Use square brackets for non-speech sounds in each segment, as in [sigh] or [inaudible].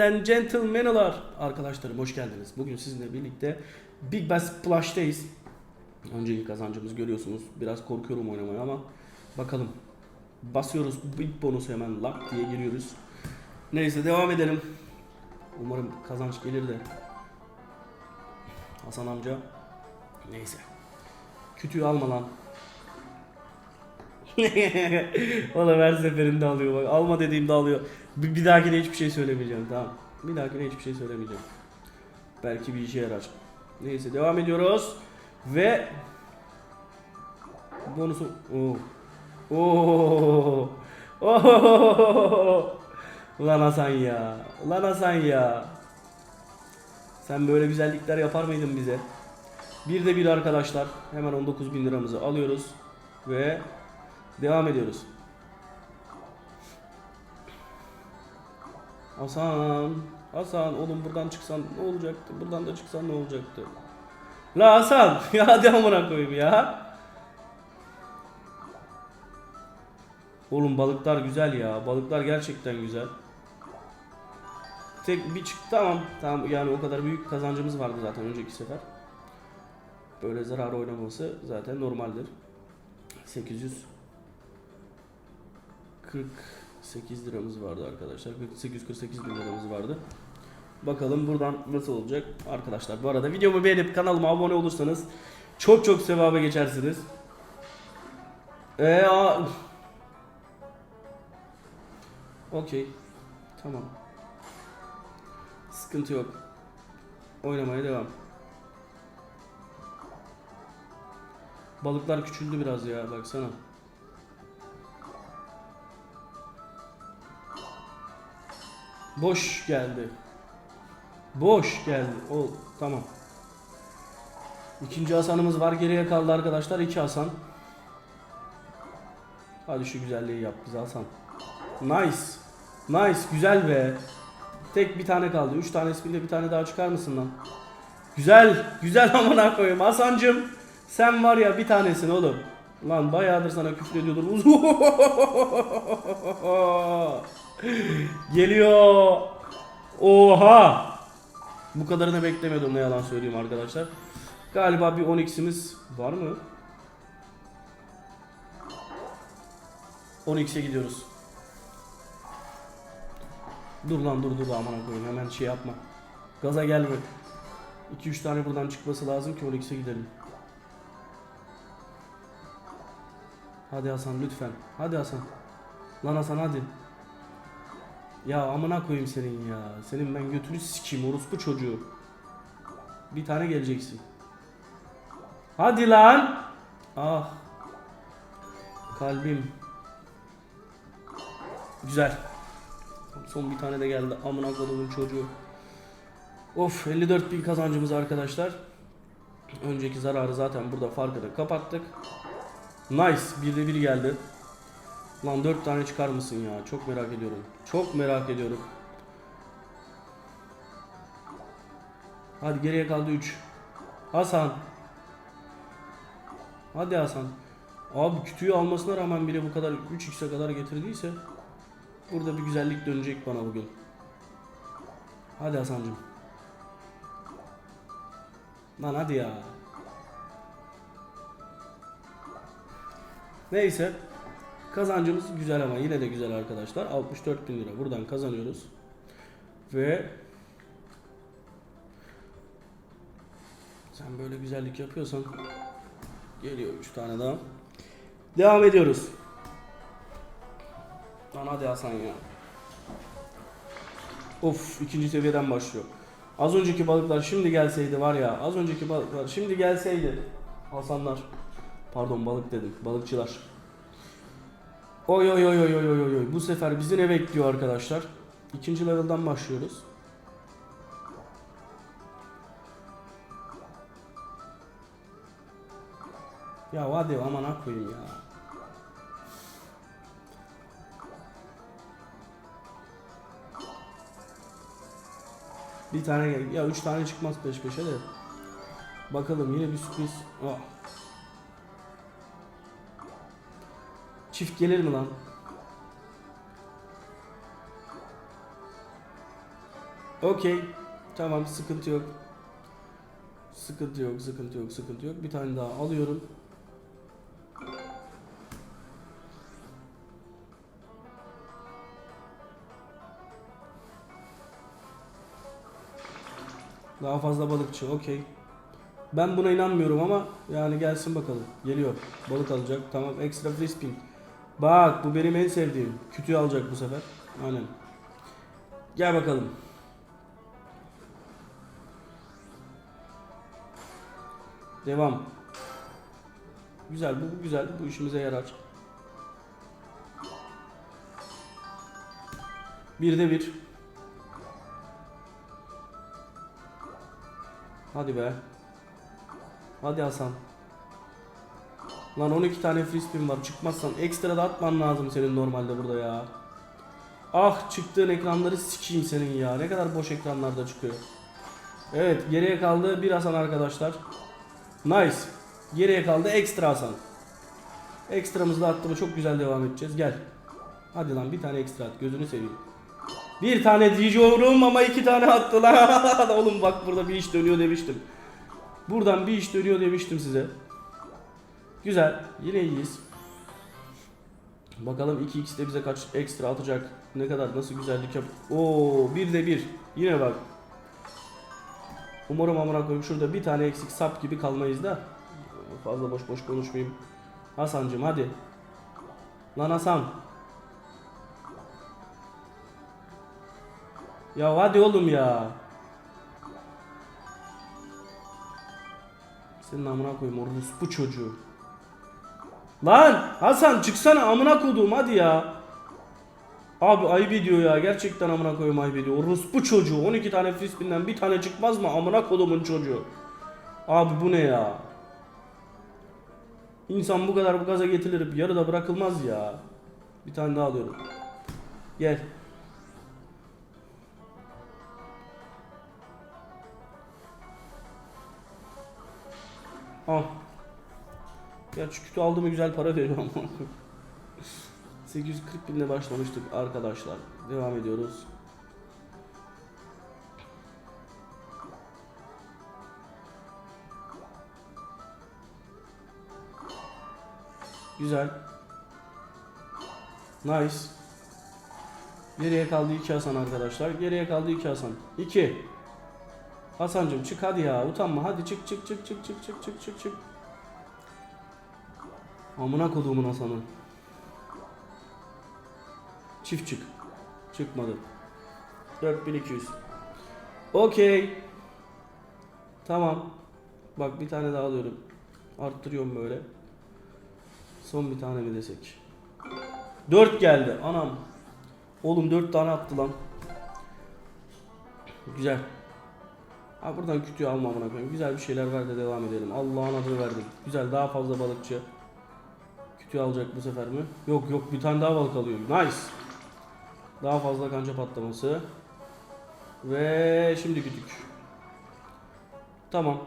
and gentlemen'lar arkadaşlarım hoş geldiniz. Bugün sizinle birlikte Big Bass Splash'tayız. Önceki kazancımız görüyorsunuz. Biraz korkuyorum oynamaya ama bakalım. Basıyoruz big bonusu hemen lak diye giriyoruz. Neyse devam edelim. Umarım kazanç gelir de. Hasan amca. Neyse. Kütüğü alma lan. [laughs] Valla her seferinde alıyor bak. Alma dediğimde alıyor. Bir, bir dahakine hiçbir şey söylemeyeceğim tamam. Bir dahakine hiçbir şey söylemeyeceğim. Belki bir işe yarar. Neyse devam ediyoruz. Ve bonusu Oo. Oo. Oo. Ulan Hasan ya. Ulan Hasan ya. Sen böyle güzellikler yapar mıydın bize? Bir de bir arkadaşlar. Hemen 19 bin liramızı alıyoruz. Ve devam ediyoruz. Hasan. Hasan oğlum buradan çıksan ne olacaktı? Buradan da çıksan ne olacaktı? La Hasan. [laughs] Ya hadi amına koyayım ya. Oğlum balıklar güzel ya. Balıklar gerçekten güzel. Tek bir çık tamam. Tamam yani o kadar büyük kazancımız vardı zaten önceki sefer. Böyle zarar oynaması zaten normaldir. 848 liramız vardı arkadaşlar. 848 bin liramız vardı. Bakalım buradan nasıl olacak arkadaşlar. Bu arada videomu beğenip kanalıma abone olursanız çok çok sevaba geçersiniz. Eee Okey. Tamam. Sıkıntı yok. Oynamaya devam. Balıklar küçüldü biraz ya baksana. Boş geldi. Boş geldi. O tamam. İkinci Hasan'ımız var. Geriye kaldı arkadaşlar. iki Hasan. Hadi şu güzelliği yap bize Hasan. Nice. Nice. Güzel be. Tek bir tane kaldı. Üç tanesinde bir tane daha çıkar mısın lan? Güzel. Güzel [laughs] amına koyayım. Hasancım. Sen var ya bir tanesin oğlum. Lan bayağıdır sana küfür ediyordum. [laughs] Geliyor. Oha. Bu kadarını beklemiyordum ne yalan söyleyeyim arkadaşlar. Galiba bir 10x'imiz var mı? 10x'e gidiyoruz. Dur lan dur dur aman koyayım hemen şey yapma. Gaza gelme. 2-3 tane buradan çıkması lazım ki 10x'e gidelim. Hadi Hasan lütfen. Hadi Hasan. Lan Hasan hadi. Ya amına koyayım senin ya. Senin ben götünü sikeyim orospu çocuğu. Bir tane geleceksin. Hadi lan. Ah. Kalbim. Güzel. Son bir tane de geldi. Amına koyduğum çocuğu. Of 54 bin kazancımız arkadaşlar. Önceki zararı zaten burada farkını kapattık. Nice. Bir de bir geldi. Lan 4 tane çıkar mısın ya? Çok merak ediyorum. Çok merak ediyorum. Hadi geriye kaldı 3. Hasan. Hadi Hasan. Abi kütüğü almasına rağmen bile bu kadar 3x'e kadar getirdiyse burada bir güzellik dönecek bana bugün. Hadi Hasancım. Lan hadi ya. Neyse. Kazancımız güzel ama yine de güzel arkadaşlar. 64 bin lira buradan kazanıyoruz. Ve sen böyle güzellik yapıyorsan geliyor 3 tane daha. Devam ediyoruz. Lan hadi Hasan ya. Of ikinci seviyeden başlıyor. Az önceki balıklar şimdi gelseydi var ya az önceki balıklar şimdi gelseydi Hasanlar pardon balık dedim balıkçılar Oy oy oy oy oy oy oy bu sefer bizi ne bekliyor arkadaşlar İkinci level'dan başlıyoruz Ya hadi aman koyayım ya Bir tane gel. Ya üç tane çıkmaz peş peşe de. Bakalım yine bir sürpriz. Oh. Çift gelir mi lan? Okey. Tamam sıkıntı yok. Sıkıntı yok, sıkıntı yok, sıkıntı yok. Bir tane daha alıyorum. Daha fazla balıkçı, okey. Ben buna inanmıyorum ama yani gelsin bakalım. Geliyor. Balık alacak. Tamam, ekstra free spin. Bak bu benim en sevdiğim. Kütüğü alacak bu sefer. Aynen. Gel bakalım. Devam. Güzel bu, bu güzel. Bu işimize yarar. Bir de bir. Hadi be. Hadi Hasan. Lan 12 tane spin var. Çıkmazsan ekstra da atman lazım senin normalde burada ya. Ah çıktığın ekranları sikeyim senin ya. Ne kadar boş ekranlarda çıkıyor. Evet geriye kaldı bir Hasan arkadaşlar. Nice. Geriye kaldı ekstra Hasan. Ekstramızı da attı mı çok güzel devam edeceğiz. Gel. Hadi lan bir tane ekstra at gözünü seveyim. Bir tane diyeceğim ama iki tane attı lan. [laughs] Oğlum bak burada bir iş dönüyor demiştim. Buradan bir iş dönüyor demiştim size. Güzel. Yine iyiyiz. Bakalım 2x de bize kaç ekstra atacak. Ne kadar nasıl güzellik yap. Oo bir de bir. Yine bak. Umarım amına koyayım şurada bir tane eksik sap gibi kalmayız da. Fazla boş boş konuşmayayım. Hasancım hadi. Lan Hasan. Ya hadi oğlum ya. Senin amına koyayım o bu çocuğu. Lan Hasan çıksana amına koduğum hadi ya. Abi ayıp ediyor ya gerçekten amına koyayım ayıp ediyor. O bu çocuğu 12 tane frisbinden bir tane çıkmaz mı amına kodumun çocuğu. Abi bu ne ya. İnsan bu kadar bu gaza getirilip yarıda bırakılmaz ya. Bir tane daha alıyorum. Gel. Al. Gerçi kütü aldığımı güzel para veriyor ama. 840 binle başlamıştık arkadaşlar. Devam ediyoruz. Güzel. Nice. Geriye kaldı 2 Hasan arkadaşlar. Geriye kaldı 2 Hasan. 2. Hasancım çık hadi ya. Utanma. Hadi çık çık çık çık çık çık çık çık çık. Amına koduğumun Hasan'ı. Çift çık. Çıkmadı. 4200. Okey. Tamam. Bak bir tane daha alıyorum. Arttırıyorum böyle. Son bir tane mi desek? 4 geldi. Anam. Oğlum 4 tane attı lan. Güzel. Ha buradan kütüğü almam amına koyayım. Güzel bir şeyler ver de devam edelim. Allah'ın adını verdim. Güzel daha fazla balıkçı. Kütüğü alacak bu sefer mi? Yok yok bir tane daha balık alıyor. Nice. Daha fazla kanca patlaması. Ve şimdi kütük. Tamam.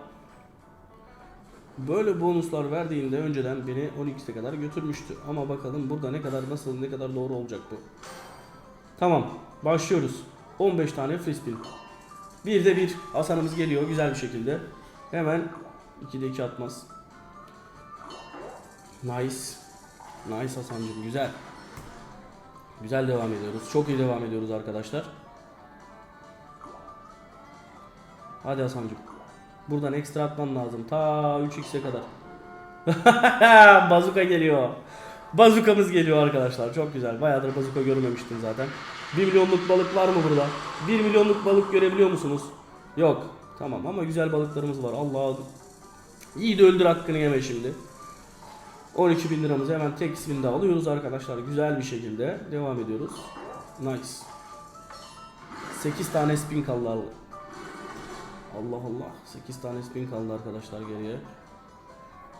Böyle bonuslar verdiğinde önceden beni 12'ye kadar götürmüştü. Ama bakalım burada ne kadar nasıl ne kadar doğru olacak bu. Tamam. Başlıyoruz. 15 tane frisbee. Bir de bir. Hasan'ımız geliyor güzel bir şekilde. Hemen 2'de 2 atmaz. Nice. Nice Hasan'cım güzel. Güzel devam ediyoruz. Çok iyi devam ediyoruz arkadaşlar. Hadi Hasan'cım. Buradan ekstra atman lazım. Ta 3x'e kadar. [laughs] bazuka geliyor. Bazukamız geliyor arkadaşlar. Çok güzel. Bayağıdır bazuka görmemiştim zaten. 1 milyonluk balık var mı burada? 1 milyonluk balık görebiliyor musunuz? Yok. Tamam ama güzel balıklarımız var. Allah İyi de öldür hakkını yeme şimdi. 12 bin liramızı hemen tek spinde alıyoruz arkadaşlar. Güzel bir şekilde devam ediyoruz. Nice. 8 tane spin kaldı. Allah Allah. 8 tane spin kaldı arkadaşlar geriye.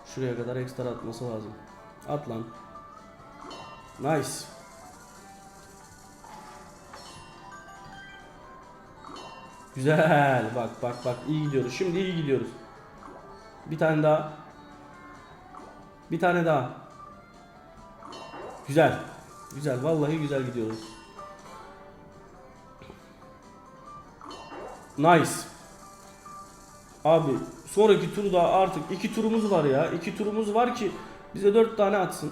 Şuraya kadar ekstra atması lazım. At lan. Nice. Güzel. Bak bak bak iyi gidiyoruz. Şimdi iyi gidiyoruz. Bir tane daha. Bir tane daha. Güzel. Güzel. Vallahi güzel gidiyoruz. Nice. Abi sonraki turda artık iki turumuz var ya. İki turumuz var ki bize dört tane atsın.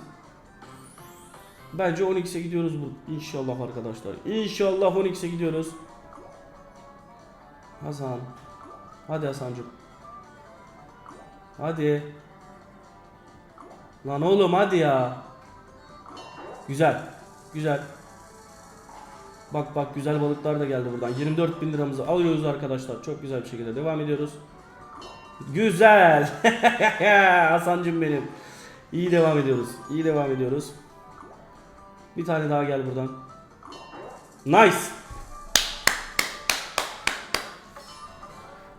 Bence 12'se gidiyoruz bu. İnşallah arkadaşlar. İnşallah 12'se gidiyoruz. Hasan. Hadi Hasancım. Hadi. Lan oğlum hadi ya. Güzel. Güzel. Bak bak güzel balıklar da geldi buradan. 24 bin liramızı alıyoruz arkadaşlar. Çok güzel bir şekilde devam ediyoruz. Güzel. [laughs] Hasancım benim. İyi devam ediyoruz. İyi devam ediyoruz. Bir tane daha gel buradan. Nice.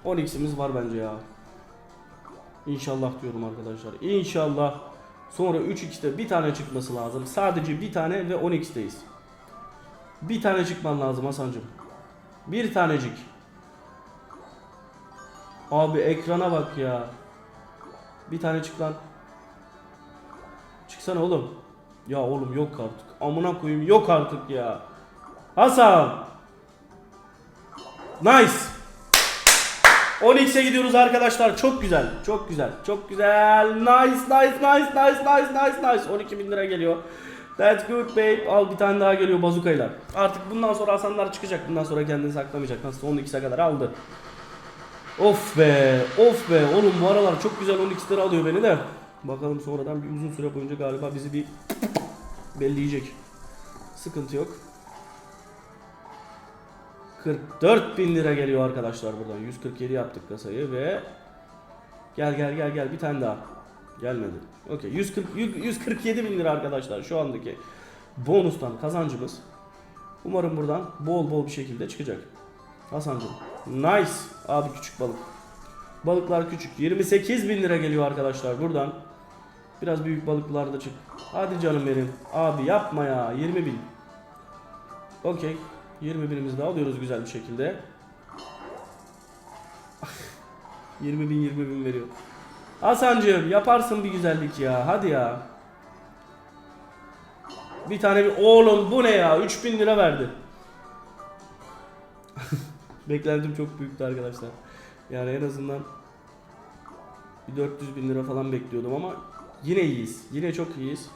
10x'imiz var bence ya. İnşallah diyorum arkadaşlar. İnşallah. Sonra 3x'te bir tane çıkması lazım. Sadece bir tane ve 10x'teyiz. Bir tane çıkman lazım Hasancım. Bir tanecik. Abi ekrana bak ya. Bir tane çık lan. Çıksana oğlum. Ya oğlum yok artık. Amına koyayım yok artık ya. Hasan. Nice. 10x'e gidiyoruz arkadaşlar. Çok güzel. Çok güzel. Çok güzel. Nice, nice, nice, nice, nice, nice, nice. 12 bin lira geliyor. That's good babe. Al bir tane daha geliyor bazukayla. Artık bundan sonra Hasanlar çıkacak. Bundan sonra kendini saklamayacak. Nasıl 12'se kadar aldı. Of be. Of be. Oğlum bu aralar çok güzel 12'leri alıyor beni de. Bakalım sonradan bir uzun süre boyunca galiba bizi bir belleyecek. Sıkıntı yok. 44 bin lira geliyor arkadaşlar buradan. 147 yaptık kasayı ve gel gel gel gel bir tane daha. Gelmedi. Okey 140 147 bin lira arkadaşlar şu andaki bonustan kazancımız. Umarım buradan bol bol bir şekilde çıkacak. Hasancım. Nice. Abi küçük balık. Balıklar küçük. 28 bin lira geliyor arkadaşlar buradan. Biraz büyük balıklar da çık. Hadi canım benim. Abi yapma ya. 20 bin. Okey. 20 binimizi de alıyoruz güzel bir şekilde. 20 bin 20 bin veriyor. Hasancığım yaparsın bir güzellik ya. Hadi ya. Bir tane bir oğlum bu ne ya? 3000 lira verdi. [laughs] Beklentim çok büyüktü arkadaşlar. Yani en azından bir 400 bin lira falan bekliyordum ama yine iyiyiz. Yine çok iyiyiz.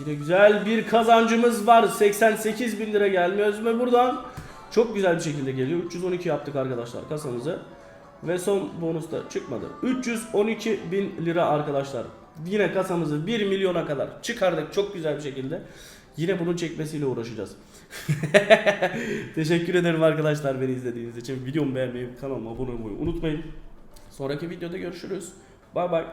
Yine güzel bir kazancımız var. 88 bin lira gelme özme buradan. Çok güzel bir şekilde geliyor. 312 yaptık arkadaşlar kasamızı. Ve son bonus da çıkmadı. 312 bin lira arkadaşlar. Yine kasamızı 1 milyona kadar çıkardık çok güzel bir şekilde. Yine bunun çekmesiyle uğraşacağız. [laughs] Teşekkür ederim arkadaşlar beni izlediğiniz için. Videomu beğenmeyi, kanalıma abone olmayı unutmayın. Sonraki videoda görüşürüz. Bay bay.